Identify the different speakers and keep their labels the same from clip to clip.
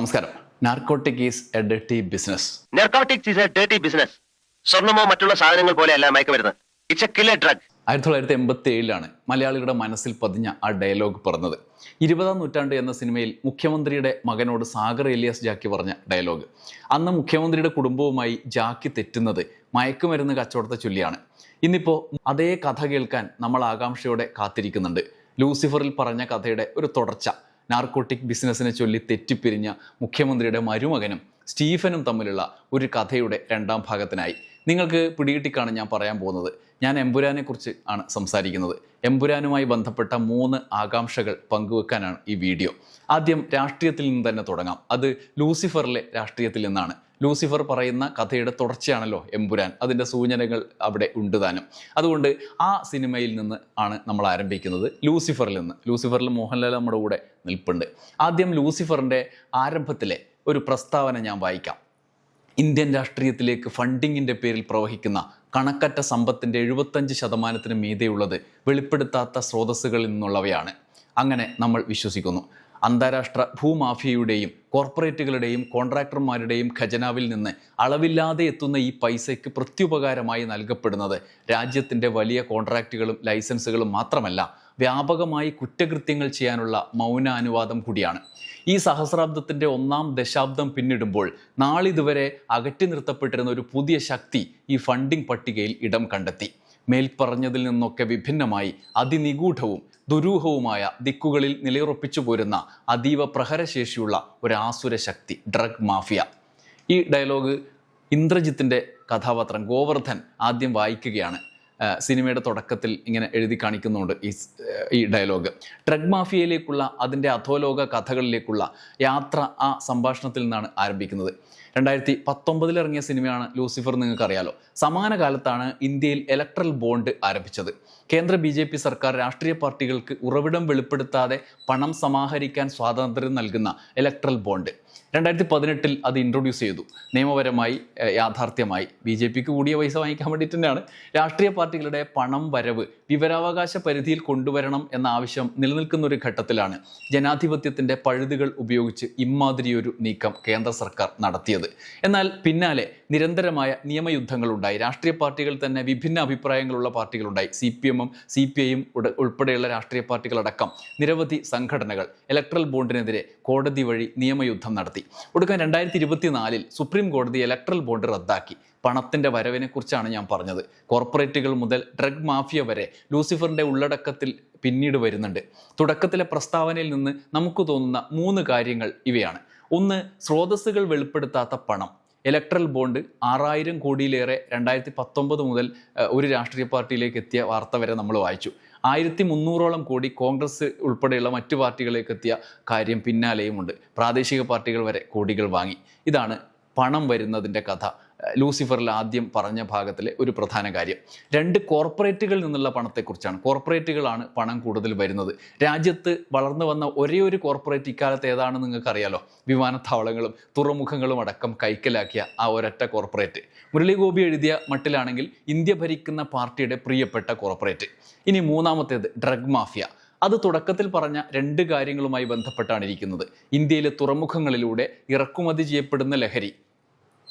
Speaker 1: നമസ്കാരം. Narcotic is a dirty business.
Speaker 2: Narcotic is a dirty business സ്വർണമോ മറ്റുള്ള സാധനങ്ങൾ പോലെയല്ല മയക്കുമരുന്ന് ഇറ്റ്സ് എ കില്ലർ ഡ്രഗ്
Speaker 1: ആയിരത്തി തൊള്ളായിരത്തി എൺപത്തി ഏഴിലാണ് മലയാളികളുടെ മനസ്സിൽ പതിഞ്ഞ ആ ഡയലോഗ് പറഞ്ഞത്. ഇരുപതാം നൂറ്റാണ്ട് എന്ന സിനിമയിൽ മുഖ്യമന്ത്രിയുടെ മകനോട് സാഗർ എലിയാസ് ജാക്കി പറഞ്ഞ ഡയലോഗ്. അന്ന് മുഖ്യമന്ത്രിയുടെ കുടുംബവുമായി ജാക്കി തെറ്റുന്നത് മയക്കുമരുന്ന് കച്ചവടത്തെ ചൊല്ലിയാണ്. ഇന്നിപ്പോൾ അതേ കഥ കേൾക്കാൻ നമ്മൾ ആകാംക്ഷയോടെ കാത്തിരിക്കുന്നുണ്ട്. ലൂസിഫറിൽ പറഞ്ഞ കഥയുടെ ഒരു തുടർച്ച. നാർക്കോട്ടിക് ബിസിനസ്സിനെ ചൊല്ലി തെറ്റിപ്പിരിഞ്ഞ മുഖ്യമന്ത്രിയുടെ മരുമകനും സ്റ്റീഫനും തമ്മിലുള്ള ഒരു കഥയുടെ രണ്ടാം ഭാഗത്തിനായി. നിങ്ങൾക്ക് പിടികിട്ടിക്കാണ് ഞാൻ പറയാൻ പോകുന്നത്. ഞാൻ എമ്പുരാനെക്കുറിച്ച് ആണ് സംസാരിക്കുന്നത്. എമ്പുരാനുമായി ബന്ധപ്പെട്ട മൂന്ന് ആകാംക്ഷകൾ പങ്കുവെക്കാനാണ് ഈ വീഡിയോ. ആദ്യം രാഷ്ട്രീയത്തിൽ നിന്ന് തന്നെ തുടങ്ങാം. അത് ലൂസിഫറിലെ രാഷ്ട്രീയത്തിൽ നിന്നാണ്. ലൂസിഫർ പറയുന്ന കഥയുടെ തുടർച്ചയാണല്ലോ എമ്പുരാൻ. അതിന്റെ സൂചനകൾ അവിടെ ഉണ്ട് താനും. അതുകൊണ്ട് ആ സിനിമയിൽ നിന്ന് ആണ് നമ്മൾ ആരംഭിക്കുന്നത് ലൂസിഫറിൽ നിന്ന്. ലൂസിഫറിൽ മോഹൻലാൽ നമ്മുടെ കൂടെ നിൽപ്പുണ്ട്. ആദ്യം ലൂസിഫറിന്റെ ആരംഭത്തിലെ ഒരു പ്രസ്താവന ഞാൻ വായിക്കാം. ഇന്ത്യൻ രാഷ്ട്രീയത്തിലേക്ക് ഫണ്ടിങ്ങിന്റെ പേരിൽ പ്രവഹിക്കുന്ന കണക്കറ്റ സമ്പത്തിന്റെ എഴുപത്തഞ്ച് ശതമാനത്തിന് മീതെയുള്ളത് വെളിപ്പെടുത്താത്ത സ്രോതസ്സുകളിൽ നിന്നുള്ളവയാണ്. അങ്ങനെ നമ്മൾ വിശ്വസിക്കുന്നു. അന്താരാഷ്ട്ര ഭൂമാഫിയയുടെയും കോർപ്പറേറ്റുകളുടെയും കോൺട്രാക്ടർമാരുടെയും ഖജനാവിൽ നിന്ന് അളവില്ലാതെ എത്തുന്ന ഈ പൈസയ്ക്ക് പ്രത്യുപകാരമായി നൽകപ്പെടുന്നത് രാജ്യത്തിന്റെ വലിയ കോൺട്രാക്റ്റുകളും ലൈസൻസുകളും മാത്രമല്ല വ്യാപകമായി കുറ്റകൃത്യങ്ങൾ ചെയ്യാനുള്ള മൗനാനുവാദം കൂടിയാണ്. ഈ സഹസ്രാബ്ദത്തിന്റെ ഒന്നാം ദശാബ്ദം പിന്നിടുമ്പോൾ നാളിതുവരെ അകറ്റി നിർത്തപ്പെട്ടിരുന്ന ഒരു പുതിയ ശക്തി ഈ ഫണ്ടിംഗ് പട്ടികയിൽ ഇടം കണ്ടെത്തി. മേൽപ്പറഞ്ഞതിൽ നിന്നൊക്കെ വിഭിന്നമായി അതിനിഗൂഢവും ദുരൂഹവുമായ ദിക്കുകളിൽ നിലയുറപ്പിച്ചു പോരുന്ന അതീവ പ്രഹരശേഷിയുള്ള ഒരു ആസുര ശക്തി ഡ്രഗ് മാഫിയ ഈ ഡയലോഗ് ഇന്ദ്രജിത്തിന്റെ കഥാപാത്രം ഗോവർദ്ധൻ ആദ്യം വായിക്കുകയാണ്. സിനിമയുടെ തുടക്കത്തിൽ ഇങ്ങനെ എഴുതി കാണിക്കുന്നുണ്ട് ഈ ഈ ഡയലോഗ്. ട്രഗ് മാഫിയയിലേക്കുള്ള അതിന്റെ അധോലോക കഥകളിലേക്കുള്ള യാത്ര ആ സംഭാഷണത്തിൽ നിന്നാണ് ആരംഭിക്കുന്നത്. രണ്ടായിരത്തി പത്തൊമ്പതിൽ ഇറങ്ങിയ സിനിമയാണ് ലൂസിഫർ നിങ്ങൾക്ക് അറിയാലോ സമാന കാലത്താണ് ഇന്ത്യയിൽ ഇലക്ട്രൽ ബോണ്ട് ആരംഭിച്ചത്. കേന്ദ്ര ബി ജെ പി സർക്കാർ രാഷ്ട്രീയ പാർട്ടികൾക്ക് ഉറവിടം വെളിപ്പെടുത്താതെ പണം സമാഹരിക്കാൻ സ്വാതന്ത്ര്യം നൽകുന്ന ഇലക്ട്രൽ ബോണ്ട് രണ്ടായിരത്തി പതിനെട്ടിൽ അത് ഇൻട്രൊഡ്യൂസ് ചെയ്തു. നിയമപരമായി യാഥാർത്ഥ്യമായി. ബി ജെ പിക്ക് കൂടിയ പൈസ വാങ്ങിക്കാൻ വേണ്ടിയിട്ട് തന്നെയാണ്. രാഷ്ട്രീയ പാർട്ടികളുടെ പണം വരവ് വിവരാവകാശ പരിധിയിൽ കൊണ്ടുവരണം എന്ന ആവശ്യം നിലനിൽക്കുന്ന ഒരു ഘട്ടത്തിലാണ് ജനാധിപത്യത്തിന്റെ പഴുതുകൾ ഉപയോഗിച്ച് ഇമ്മാതിരിയൊരു നീക്കം കേന്ദ്ര സർക്കാർ നടത്തിയത്. എന്നാൽ പിന്നാലെ നിരന്തരമായ നിയമയുദ്ധങ്ങളുണ്ടായി. രാഷ്ട്രീയ പാർട്ടികൾ തന്നെ വിഭിന്ന അഭിപ്രായങ്ങളുള്ള പാർട്ടികളുണ്ടായി. സി പി എമ്മും സി പി ഐയും ഉൾപ്പെടെയുള്ള രാഷ്ട്രീയ പാർട്ടികളടക്കം നിരവധി സംഘടനകൾ ഇലക്ട്രൽ ബോണ്ടിനെതിരെ കോടതി വഴി നിയമയുദ്ധം നടത്തി. ഒടുക്കം രണ്ടായിരത്തി ഇരുപത്തിനാലിൽ സുപ്രീം കോടതി ഇലക്ട്രൽ ബോണ്ട് റദ്ദാക്കി. പണത്തിന്റെ വരവിനെ കുറിച്ചാണ് ഞാൻ പറഞ്ഞത്. കോർപ്പറേറ്റുകൾ മുതൽ ഡ്രഗ് മാഫിയ വരെ ലൂസിഫറിന്റെ ഉള്ളടക്കത്തിൽ പിന്നീട് വരുന്നുണ്ട്. തുടക്കത്തിലെ പ്രസ്താവനയിൽ നിന്ന് നമുക്ക് തോന്നുന്ന മൂന്ന് കാര്യങ്ങൾ ഇവയാണ്. ഒന്ന് സ്രോതസ്സുകൾ വെളിപ്പെടുത്താത്ത പണം. ഇലക്ട്രൽ ബോണ്ട് ആറായിരം കോടിയിലേറെ രണ്ടായിരത്തി പത്തൊമ്പത് മുതൽ ഒരു രാഷ്ട്രീയ പാർട്ടിയിലേക്ക് എത്തിയ വാർത്ത വരെ നമ്മൾ വായിച്ചു. ആയിരത്തി മുന്നൂറോളം കോടി കോൺഗ്രസ് ഉൾപ്പെടെയുള്ള മറ്റു പാർട്ടികളിലേക്ക് എത്തിയ കാര്യം പിന്നാലെയുമുണ്ട്. പ്രാദേശിക പാർട്ടികൾ വരെ കോടികൾ വാങ്ങി. ഇതാണ് പണം വരുന്നതിന്റെ കഥ. ലൂസിഫറിൽ ആദ്യം പറഞ്ഞ ഭാഗത്തിലെ ഒരു പ്രധാന കാര്യം. രണ്ട് കോർപ്പറേറ്റുകളിൽ നിന്നുള്ള പണത്തെക്കുറിച്ചാണ്. കോർപ്പറേറ്റുകളാണ് പണം കൂടുതൽ വരുന്നത്. രാജ്യത്ത് വളർന്നു വന്ന ഒരേ ഒരു കോർപ്പറേറ്റ് ഇക്കാലത്ത് ഏതാണെന്ന് നിങ്ങൾക്കറിയാലോ? വിമാനത്താവളങ്ങളും തുറമുഖങ്ങളും അടക്കം കൈക്കലാക്കിയ ആ ഒരൊറ്റ കോർപ്പറേറ്റ്. മുരളിഗോപി എഴുതിയ മട്ടിലാണെങ്കിൽ ഇന്ത്യ ഭരിക്കുന്ന പാർട്ടിയുടെ പ്രിയപ്പെട്ട കോർപ്പറേറ്റ്. ഇനി മൂന്നാമത്തേത് ഡ്രഗ് മാഫിയ. അത് തുടക്കത്തിൽ പറഞ്ഞ രണ്ട് കാര്യങ്ങളുമായി ബന്ധപ്പെട്ടാണ് ഇരിക്കുന്നത്. ഇന്ത്യയിലെ തുറമുഖങ്ങളിലൂടെ ഇറക്കുമതി ചെയ്യപ്പെടുന്ന ലഹരി.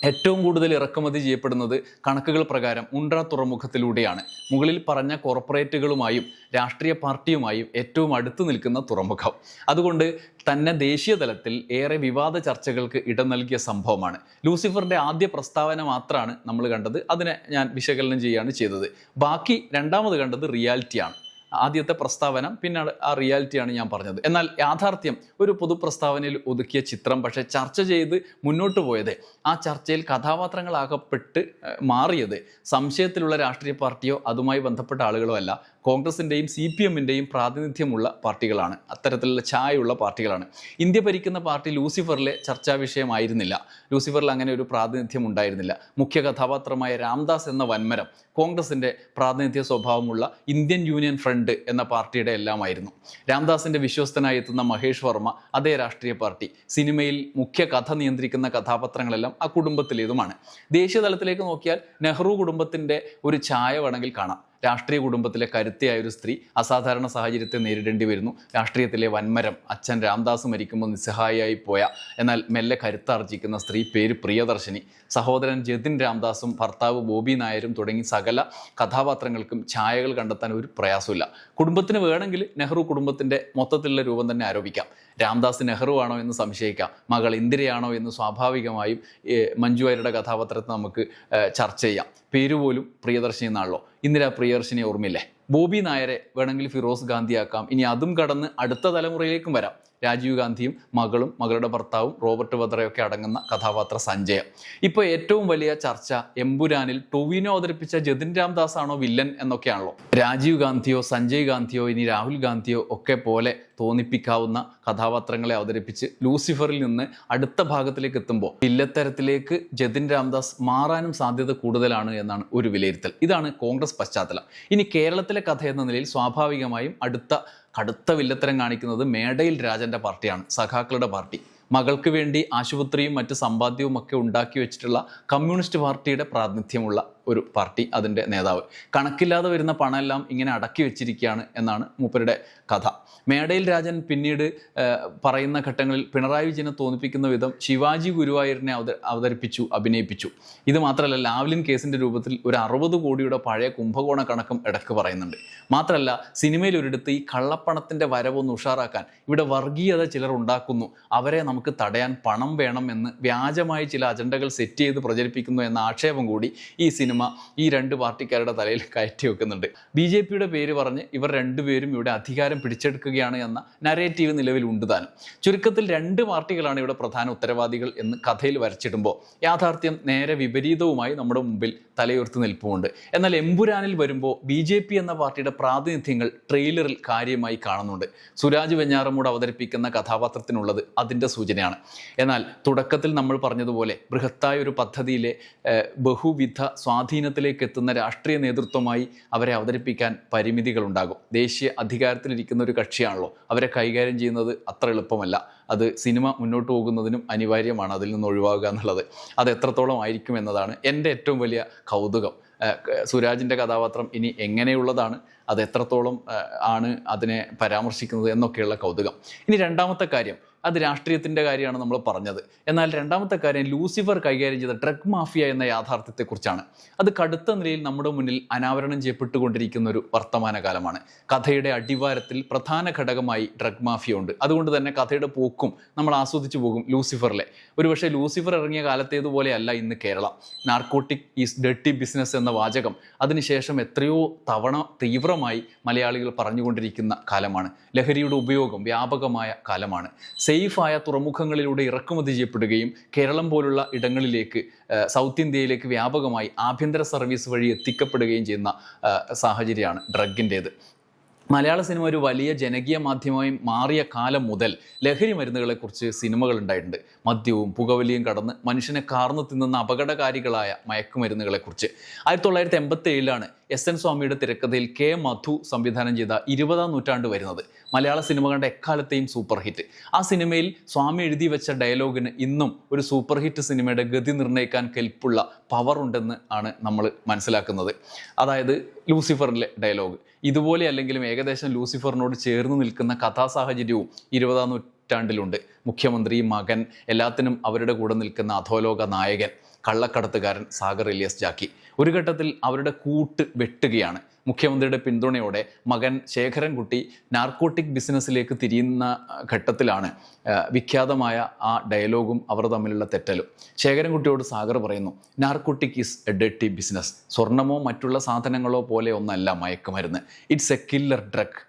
Speaker 1: ഏറ്റവും കൂടുതൽ ഇറക്കുമതി ചെയ്യപ്പെടുന്നത് കണക്കുകൾ പ്രകാരം ഉണ്ട്ര തുറമുഖത്തിലൂടെയാണ്. മുകളിൽ പറഞ്ഞ കോർപ്പറേറ്റുകളുമായും രാഷ്ട്രീയ പാർട്ടിയുമായും ഏറ്റവും അടുത്തു നിൽക്കുന്ന തുറമുഖം. അതുകൊണ്ട് തന്നെ ദേശീയ തലത്തിൽ ഏറെ വിവാദ ചർച്ചകൾക്ക് ഇടം നൽകിയ സംഭവമാണ്. ലൂസിഫറിന്റെ ആദ്യ പ്രസ്താവന മാത്രമാണ് നമ്മൾ കണ്ടത്. അതിനെ ഞാൻ വിശകലനം ചെയ്യുകയാണ് ചെയ്തത്. ബാക്കി രണ്ടാമത് കണ്ടത് റിയാലിറ്റിയാണ്. ആദ്യത്തെ പ്രസ്താവന പിന്നെ ആ റിയാലിറ്റിയാണ് ഞാൻ പറഞ്ഞത്. എന്നാൽ യാഥാർത്ഥ്യം ഒരു പൊതുപ്രസ്താവനയിൽ ഒതുക്കിയ ചിത്രം പക്ഷേ ചർച്ച ചെയ്ത് മുന്നോട്ട് പോയത് ആ ചർച്ചയിൽ കഥാപാത്രങ്ങളാകപ്പെട്ട് മാറിയത് സംശയത്തിലുള്ള രാഷ്ട്രീയ പാർട്ടിയോ അതുമായി ബന്ധപ്പെട്ട ആളുകളോ അല്ല. കോൺഗ്രസിന്റെയും സി പി എമ്മിന്റെയും പ്രാതിനിധ്യമുള്ള പാർട്ടികളാണ്. അത്തരത്തിലുള്ള ചായയുള്ള പാർട്ടികളാണ്. ഇന്ത്യ ഭരിക്കുന്ന പാർട്ടി ലൂസിഫറിലെ ചർച്ചാ വിഷയമായിരുന്നില്ല. ലൂസിഫറിൽ അങ്ങനെ ഒരു പ്രാതിനിധ്യം ഉണ്ടായിരുന്നില്ല. മുഖ്യ കഥാപാത്രമായ രാംദാസ് എന്ന വന്മരം കോൺഗ്രസിന്റെ പ്രാതിനിധ്യ സ്വഭാവമുള്ള ഇന്ത്യൻ യൂണിയൻ ഫ്രണ്ട് എന്ന പാർട്ടിയുടെ എല്ലാമായിരുന്നു. രാംദാസിന്റെ വിശ്വസ്തനായി എത്തുന്ന മഹേഷ് വർമ്മ അതേ രാഷ്ട്രീയ പാർട്ടി. സിനിമയിൽ മുഖ്യ കഥ നിയന്ത്രിക്കുന്ന കഥാപാത്രങ്ങളെല്ലാം ആ കുടുംബത്തിലേതുമാണ്. ദേശീയ തലത്തിലേക്ക് നോക്കിയാൽ നെഹ്റു കുടുംബത്തിന്റെ ഒരു ഛായ വേണമെങ്കിൽ കാണാം. രാഷ്ട്രീയ കുടുംബത്തിലെ കരുത്തിയായ ഒരു സ്ത്രീ അസാധാരണ സാഹചര്യത്തെ നേരിടേണ്ടി വരുന്നു. രാഷ്ട്രീയത്തിലെ വൻമരം അച്ഛൻ രാംദാസ് മരിക്കുമ്പോൾ നിസ്സഹായിയായി പോയ എന്നാൽ മെല്ലെ കരുത്താർജിക്കുന്ന സ്ത്രീ പേര് പ്രിയദർശിനി. സഹോദരൻ ജതിൻ രാംദാസും ഭർത്താവ് ബോബി നായരും തുടങ്ങി സകല കഥാപാത്രങ്ങൾക്കും ഛായകൾ കണ്ടെത്താൻ ഒരു പ്രയാസമില്ല കുടുംബത്തിന് വേണമെങ്കിൽ നെഹ്റു കുടുംബത്തിന്റെ മൊത്തത്തിലുള്ള രൂപം തന്നെ ആരോപിക്കാം. രാംദാസ് നെഹ്റു ആണോ എന്ന് സംശയിക്കാം. മകൾ ഇന്ദിരയാണോ എന്ന് സ്വാഭാവികമായും മഞ്ജു വാര്യരുടെ കഥാപാത്രത്തെ നമുക്ക് ചർച്ച ചെയ്യാം. പേരുപോലും പ്രിയദർശിനി എന്നാണല്ലോ ഇന്ദിര പ്രിയദർശിനി ഓർമ്മയില്ലേ? ബോബി നായരെ വേണമെങ്കിൽ ഫിറോസ് ഗാന്ധിയാക്കാം. ഇനി അതും കടന്ന് അടുത്ത തലമുറയിലേക്കും വരാം. രാജീവ് ഗാന്ധിയും മകളും മകളുടെ ഭർത്താവും റോബർട്ട് വദ്രയൊക്കെ അടങ്ങുന്ന കഥാപാത്ര സഞ്ജയം. ഇപ്പോൾ ഏറ്റവും വലിയ ചർച്ച എമ്പുരാനിൽ ടൊവിനോ അവതരിപ്പിച്ച ജതിൻ രാംദാസ് ആണോ വില്ലൻ എന്നൊക്കെയാണല്ലോ. രാജീവ് ഗാന്ധിയോ സഞ്ജയ് ഗാന്ധിയോ ഇനി രാഹുൽ ഗാന്ധിയോ ഒക്കെ പോലെ തോന്നിപ്പിക്കാവുന്ന കഥാപാത്രങ്ങളെ അവതരിപ്പിച്ച് ലൂസിഫറിൽ നിന്ന് അടുത്ത ഭാഗത്തിലേക്ക് എത്തുമ്പോൾ വില്ലത്തരത്തിലേക്ക് ജതിൻ രാംദാസ് മാറാനും സാധ്യത കൂടുതലാണ് എന്നാണ് ഒരു വിലയിരുത്തൽ. ഇതാണ് കോൺഗ്രസ് പശ്ചാത്തലം. ഇനി കേരളത്തിലെ കഥ എന്ന നിലയിൽ സ്വാഭാവികമായും അടുത്ത കടുത്ത വില്ലത്തരം കാണിക്കുന്നത് മേടയിൽ രാജന്റെ പാർട്ടിയാണ് സഖാക്കളുടെ പാർട്ടി. മകൾക്ക് വേണ്ടി ആശുപത്രിയും മറ്റ് സമ്പാദ്യവും ഒക്കെ ഉണ്ടാക്കി വെച്ചിട്ടുള്ള കമ്മ്യൂണിസ്റ്റ് പാർട്ടിയുടെ പ്രാതിനിധ്യമുള്ള ഒരു പാർട്ടി അതിന്റെ നേതാവ്. കണക്കില്ലാതെ വരുന്ന പണമെല്ലാം ഇങ്ങനെ അടക്കി വെച്ചിരിക്കുകയാണ് എന്നാണ് മൂപ്പരുടെ കഥ. മേടയിൽ രാജൻ പിന്നീട് പറയുന്ന ഘട്ടങ്ങളിൽ പിണറായി വിജയനെ തോന്നിപ്പിക്കുന്ന വിധം ശിവാജി ഗുരുവായൂരിനെ അവത അവതരിപ്പിച്ചു അഭിനയിപ്പിച്ചു. ഇത് മാത്രമല്ല ലാവ്ലിൻ കേസിന്റെ രൂപത്തിൽ ഒരു അറുപത് കോടിയുടെ പഴയ കുംഭകോണ കണക്കും ഇടയ്ക്ക് പറയുന്നുണ്ട്. മാത്രമല്ല സിനിമയിൽ ഒരിടത്ത് ഈ കള്ളപ്പണത്തിന്റെ വരവൊന്ന് ഉഷാറാക്കാൻ ഇവിടെ വർഗീയത ചിലർ ഉണ്ടാക്കുന്നു. അവരെ നമുക്ക് തടയാൻ പണം വേണം എന്ന് വ്യാജമായി ചില അജണ്ടകൾ സെറ്റ് ചെയ്ത് പ്രചരിപ്പിക്കുന്നു എന്ന ആക്ഷേപം കൂടി ഈ സിനിമ ഈ രണ്ട് പാർട്ടിക്കാരുടെ തലയിൽ കയറ്റി വെക്കുന്നുണ്ട്. ബി ജെ പിയുടെ പേര് പറഞ്ഞ് ഇവർ രണ്ടുപേരും ഇവിടെ അധികാരം പിടിച്ചെടുക്കുകയാണ് എന്ന നരേറ്റീവ് നിലവിലുണ്ട് താനും. ചുരുക്കത്തിൽ രണ്ട് പാർട്ടികളാണ് ഇവിടെ പ്രധാന ഉത്തരവാദികൾ എന്ന് കഥയിൽ വരച്ചിടുമ്പോൾ യാഥാർത്ഥ്യം നേരെ വിപരീതവുമായി നമ്മുടെ മുമ്പിൽ തലയുയർത്തി നിൽപ്പുമുണ്ട്. എന്നാൽ എമ്പുരാനിൽ വരുമ്പോൾ ബി ജെ പി എന്ന പാർട്ടിയുടെ പ്രാതിനിധ്യങ്ങൾ ട്രെയിലറിൽ കാര്യമായി കാണുന്നുണ്ട്. സുരാജ് വെഞ്ഞാറമൂട് അവതരിപ്പിക്കുന്ന കഥാപാത്രത്തിനുള്ളത് അതിന്റെ സൂചനയാണ്. എന്നാൽ തുടക്കത്തിൽ നമ്മൾ പറഞ്ഞതുപോലെ ബൃഹത്തായ ഒരു പദ്ധതിയിലെ ബഹുവിധ സ്വാധീനത്തിലേക്ക് എത്തുന്ന രാഷ്ട്രീയ നേതൃത്വമായി അവരെ അവതരിപ്പിക്കാൻ പരിമിതികളുണ്ടാകും. ദേശീയ അധികാരത്തിലിരിക്കുന്ന ഒരു കക്ഷിയാണല്ലോ. അവരെ കൈകാര്യം ചെയ്യുന്നത് അത്ര എളുപ്പമല്ല. അത് സിനിമ മുന്നോട്ട് പോകുന്നതിനും അനിവാര്യമാണ് അതിൽ നിന്ന് ഒഴിവാകുക എന്നുള്ളത്. അത് എത്രത്തോളം ആയിരിക്കും എന്നതാണ് എന്റെ ഏറ്റവും വലിയ കൗതുകം. സുരാജിന്റെ കഥാപാത്രം ഇനി എങ്ങനെയുള്ളതാണ് അത് എത്രത്തോളം ആണ് അതിനെ പരാമർശിക്കുന്നത് എന്നൊക്കെയുള്ള കൗതുകം. ഇനി രണ്ടാമത്തെ കാര്യം അത് രാഷ്ട്രീയത്തിന്റെ കാര്യമാണ് നമ്മൾ പറഞ്ഞത്. എന്നാൽ രണ്ടാമത്തെ കാര്യം ലൂസിഫർ കൈകാര്യം ചെയ്ത ഡ്രഗ് മാഫിയ എന്ന യാഥാർത്ഥ്യത്തെക്കുറിച്ചാണ്. അത് കടുത്ത നിലയിൽ നമ്മുടെ മുന്നിൽ അനാവരണം ചെയ്യപ്പെട്ടുകൊണ്ടിരിക്കുന്ന ഒരു വർത്തമാനകാലമാണ്. കഥയുടെ അടിവാരത്തിൽ പ്രധാന ഘടകമായി ഡ്രഗ് മാഫിയ ഉണ്ട്. അതുകൊണ്ട് തന്നെ കഥയുടെ പോക്കും നമ്മൾ ആസ്വദിച്ചു പോകും ലൂസിഫറിലെ. ഒരുപക്ഷെ ലൂസിഫർ ഇറങ്ങിയ കാലത്തേതുപോലെയല്ല ഇന്ന് കേരളം. നാർക്കോട്ടിക് ഈസ് ഡെട്ടി ബിസിനസ് എന്ന വാചകം അതിനുശേഷം എത്രയോ തവണ തീവ്രമായി മലയാളികൾ പറഞ്ഞുകൊണ്ടിരിക്കുന്ന കാലമാണ്. ലഹരിയുടെ ഉപയോഗം വ്യാപകമായ കാലമാണ്. സേഫായ തുറമുഖങ്ങളിലൂടെ ഇറക്കുമതി ചെയ്യപ്പെടുകയും കേരളം പോലുള്ള ഇടങ്ങളിലേക്ക് സൗത്ത് ഇന്ത്യയിലേക്ക് വ്യാപകമായി ആഭ്യന്തര സർവീസ് വഴി എത്തിക്കപ്പെടുകയും ചെയ്യുന്ന സാഹചര്യമാണ് ഡ്രഗിന്റേത്. മലയാള സിനിമ ഒരു വലിയ ജനകീയ മാധ്യമമായി മാറിയ കാലം മുതൽ ലഹരി മരുന്നുകളെക്കുറിച്ച് സിനിമകൾ ഉണ്ടായിട്ടുണ്ട്. മദ്യവും പുകവലിയും കടന്ന് മനുഷ്യനെ കാർന്നു തിന്നുന്ന അപകടകാരികളായ മയക്കുമരുന്നുകളെക്കുറിച്ച്. ആയിരത്തി തൊള്ളായിരത്തി എൺപത്തി ഏഴിലാണ് എസ് എൻ സ്വാമിയുടെ തിരക്കഥയിൽ കെ മധു സംവിധാനം ചെയ്ത ഇരുപതാം നൂറ്റാണ്ട് വരുന്നത്. മലയാള സിനിമകളുടെ എക്കാലത്തെയും സൂപ്പർ ഹിറ്റ്. ആ സിനിമയിൽ സ്വാമി എഴുതി വെച്ച ഡയലോഗിന് ഇന്നും ഒരു സൂപ്പർ ഹിറ്റ് സിനിമയുടെ ഗതി നിർണയിക്കാൻ കെൽപ്പുള്ള പവർ ഉണ്ടെന്ന് ആണ് നമ്മൾ മനസ്സിലാക്കുന്നത്. അതായത് ലൂസിഫറിലെ ഡയലോഗ്. ഇതുപോലെ അല്ലെങ്കിലും ഏകദേശം ലൂസിഫറിനോട് ചേർന്ന് നിൽക്കുന്ന കഥാസാഹചര്യവും ഇരുപതാം നൂറ്റാണ്ടിലുണ്ട്. മുഖ്യമന്ത്രി മകൻ എല്ലാത്തിനും അവരുടെ കൂടെ നിൽക്കുന്ന അധോലോക നായകൻ കള്ളക്കടത്തുകാരൻ സാഗർ ഇലിയസ് ജാക്കി. ഒരു ഘട്ടത്തിൽ അവരുടെ കൂട്ട് വെട്ടുകയാണ്. മുഖ്യമന്ത്രിയുടെ പിന്തുണയോടെ മകൻ ശേഖരൻകുട്ടി നാർക്കോട്ടിക് ബിസിനസ്സിലേക്ക് തിരിയുന്ന ഘട്ടത്തിലാണ് വിഖ്യാതമായ ആ ഡയലോഗും അവർ തമ്മിലുള്ള തെറ്റലും. ശേഖരൻകുട്ടിയോട് സാഗർ പറയുന്നു നാർക്കോട്ടിക് ഈസ് എ ഡെട്ടി ബിസിനസ്. സ്വർണമോ മറ്റുള്ള സാധനങ്ങളോ പോലെ ഒന്നല്ല മയക്കുമരുന്ന്. It's a killer drug.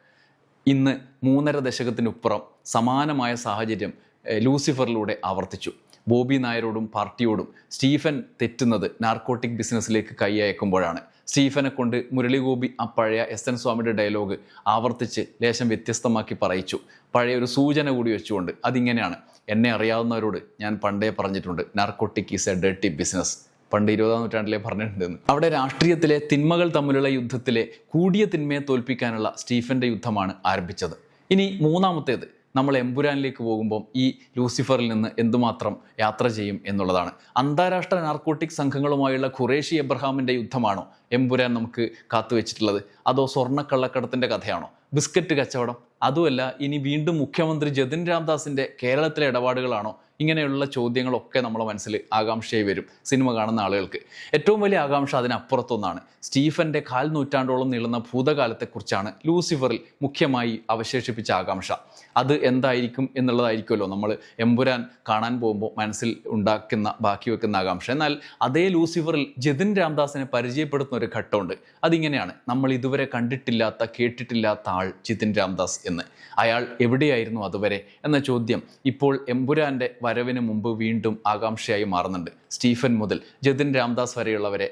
Speaker 1: ഇന്ന് മൂന്നര ദശകത്തിനുപ്പുറം സമാനമായ സാഹചര്യം ലൂസിഫറിലൂടെ ആവർത്തിച്ചു. ബോബി നായരോടും പാർട്ടിയോടും സ്റ്റീഫൻ തെറ്റുന്നത് നാർക്കോട്ടിക് ബിസിനസ്സിലേക്ക് കൈയയക്കുമ്പോഴാണ് സ്റ്റീഫനെ കൊണ്ട് മുരളിഗോപി ആ പഴയ എസ് എൻ സ്വാമിയുടെ ഡയലോഗ് ആവർത്തിച്ച് ലേശം വ്യത്യസ്തമാക്കി പറയിച്ചു. പഴയ ഒരു സൂചന കൂടി വെച്ചുകൊണ്ട് അതിങ്ങനെയാണ്. എന്നെ അറിയാവുന്നവരോട് ഞാൻ പണ്ടേ പറഞ്ഞിട്ടുണ്ട് narcotic is a dirty business. പണ്ട് ഇരുപതാം നൂറ്റാണ്ടിലെ പറഞ്ഞിട്ടുണ്ടെന്ന്. അവിടെ രാഷ്ട്രീയത്തിലെ തിന്മകൾ തമ്മിലുള്ള യുദ്ധത്തിലെ കൂടിയ തിന്മയെ തോൽപ്പിക്കാനുള്ള സ്റ്റീഫന്റെ യുദ്ധമാണ് ആരംഭിച്ചത്. ഇനി മൂന്നാമത്തേത്. നമ്മൾ എമ്പുരാനിലേക്ക് പോകുമ്പം ഈ ലൂസിഫറിൽ നിന്ന് എന്തുമാത്രം യാത്ര ചെയ്യും എന്നുള്ളതാണ്. അന്താരാഷ്ട്ര നാർക്കോട്ടിക് സംഘങ്ങളുമായുള്ള ഖുറേഷി എബ്രഹാമിന്റെ യുദ്ധമാണോ എമ്പുരാൻ നമുക്ക് കാത്തുവെച്ചിട്ടുള്ളത് അതോ സ്വർണക്കള്ളക്കടത്തിന്റെ കഥയാണോ? ബിസ്ക്കറ്റ് കച്ചവടം? അതുമല്ല ഇനി വീണ്ടും മുഖ്യമന്ത്രി ജതിൻ രാംദാസിന്റെ കേരളത്തിലെ ഇടപാടുകളാണോ ഇങ്ങനെയുള്ള ചോദ്യങ്ങളൊക്കെ നമ്മളെ മനസ്സിൽ ആകാംക്ഷയായി വരും സിനിമ കാണുന്ന ആളുകൾക്ക്. ഏറ്റവും വലിയ ആകാംക്ഷ അതിനപ്പുറത്തൊന്നാണ്. സ്റ്റീഫന്റെ കാൽ നൂറ്റാണ്ടോളം നീളുന്ന ഭൂതകാലത്തെക്കുറിച്ചാണ് ലൂസിഫറിൽ മുഖ്യമായി അവശേഷിപ്പിച്ച ആകാംക്ഷ. അത് എന്തായിരിക്കും എന്നുള്ളതായിരിക്കുമല്ലോ നമ്മൾ എമ്പുരാൻ കാണാൻ പോകുമ്പോൾ മനസ്സിൽ ഉണ്ടാക്കുന്ന ബാക്കി വെക്കുന്ന ആകാംക്ഷ. എന്നാൽ അതേ ലൂസിഫറിൽ ജതിൻ രാംദാസിനെ പരിചയപ്പെടുത്തുന്ന ഒരു ഘട്ടമുണ്ട്. അതിങ്ങനെയാണ്. നമ്മൾ ഇതുവരെ കണ്ടിട്ടില്ലാത്ത കേട്ടിട്ടില്ലാത്ത ആൾ ജിതിൻ രാംദാസ് എന്ന്. അയാൾ എവിടെയായിരുന്നു അതുവരെ? എന്ന ചോദ്യം ഇപ്പോൾ എമ്പുരാന്റെ വരവിന് മുമ്പ് വീണ്ടും ആകാംക്ഷയായി മാറുന്നുണ്ട്. സ്റ്റീഫൻ മുതൽ ജതിൻ രാംദാസ് വരെയുള്ളവരെ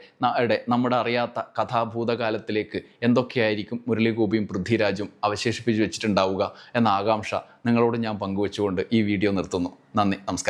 Speaker 1: നമ്മുടെ അറിയാത്ത കഥാഭൂതകാലത്തിലേക്ക് എന്തൊക്കെയായിരിക്കും മുരളിഗോപിയും പൃഥ്വിരാജും അവശേഷിപ്പിച്ച് വെച്ചിട്ടുണ്ടാവുക എന്ന ആകാംക്ഷ നിങ്ങളോട് ഞാൻ പങ്കുവെച്ചുകൊണ്ട് ഈ വീഡിയോ നിർത്തുന്നു. നന്ദി. നമസ്കാരം.